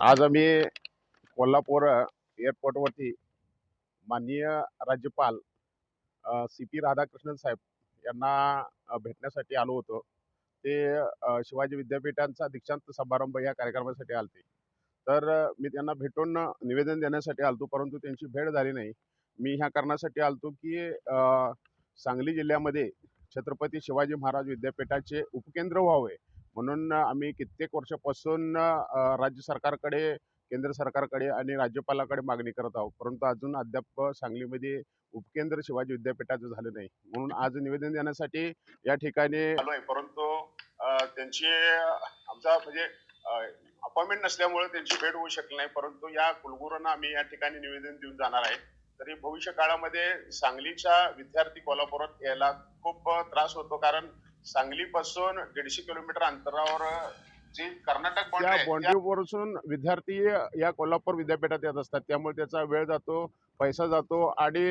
आज आम्ही कोल्हापूर एअरपोर्टवरती माननीय राज्यपाल सी पी राधाकृष्णन साहेब यांना भेटण्यासाठी आलो होतो. ते शिवाजी विद्यापीठांचा दीक्षांत समारंभ या कार्यक्रमासाठी आलते. तर मी त्यांना भेटून निवेदन देण्यासाठी आलतो परंतु त्यांची भेट झाली नाही. मी ह्या कारणासाठी आलतो की सांगली जिल्ह्यामध्ये छत्रपती शिवाजी महाराज विद्यापीठाचे उपकेंद्र व्हावे म्हणून आम्ही कित्येक वर्षापासून राज्य सरकारकडे केंद्र सरकारकडे आणि राज्यपालाकडे मागणी करत आहोत. परंतु अजून अद्याप सांगलीमध्ये उपकेंद्र शिवाजी विद्यापीठाचं झालं नाही. म्हणून आज निवेदन देण्यासाठी या ठिकाणी आलो आहे परंतु त्यांची आमचा म्हणजे अपॉइंटमेंट नसल्यामुळे त्यांची भेट होऊ शकली नाही. परंतु या कुलगुरूंना आम्ही या ठिकाणी निवेदन देऊन जाणार आहे. तरी भविष्य काळामध्ये सांगलीच्या विद्यार्थी कोल्हापुरात यायला खूप त्रास होतो. कारण सांगलीपासून दीडशे किलोमीटर अंतरावर जी कर्नाटक बॉन्ड्रीवरून विद्यार्थी या कोल्हापूर विद्यापीठात येत असतात. त्यामुळे त्याचा वेळ जातो पैसा जातो आणि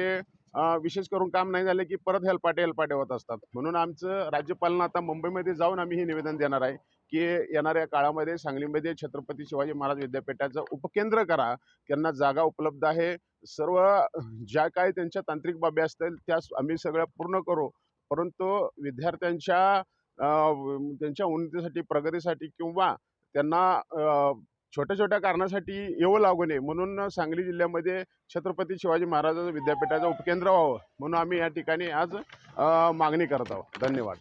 विशेष करून काम नाही झाले की परत हेलपाटे हेलपाटे होत असतात. म्हणून आमचं राज्यपालांना आता मुंबईमध्ये जाऊन आम्ही हे निवेदन देणार आहे की येणाऱ्या काळामध्ये सांगलीमध्ये छत्रपती शिवाजी महाराज विद्यापीठाचं उपकेंद्र करा. त्यांना जागा उपलब्ध आहे. सर्व ज्या काही त्यांच्या तांत्रिक बाबी असतील त्या आम्ही सगळ्या पूर्ण करू. परंतु विद्यार्थ्यांच्या त्यांच्या उन्नतीसाठी प्रगतीसाठी किंवा त्यांना छोट्या छोट्या कारणासाठी येवं लागू नये म्हणून सांगली जिल्ह्यामध्ये छत्रपती शिवाजी महाराजाचं विद्यापीठाचं उपकेंद्र व्हावं म्हणून आम्ही या ठिकाणी आज मागणी करत आहोत. धन्यवाद.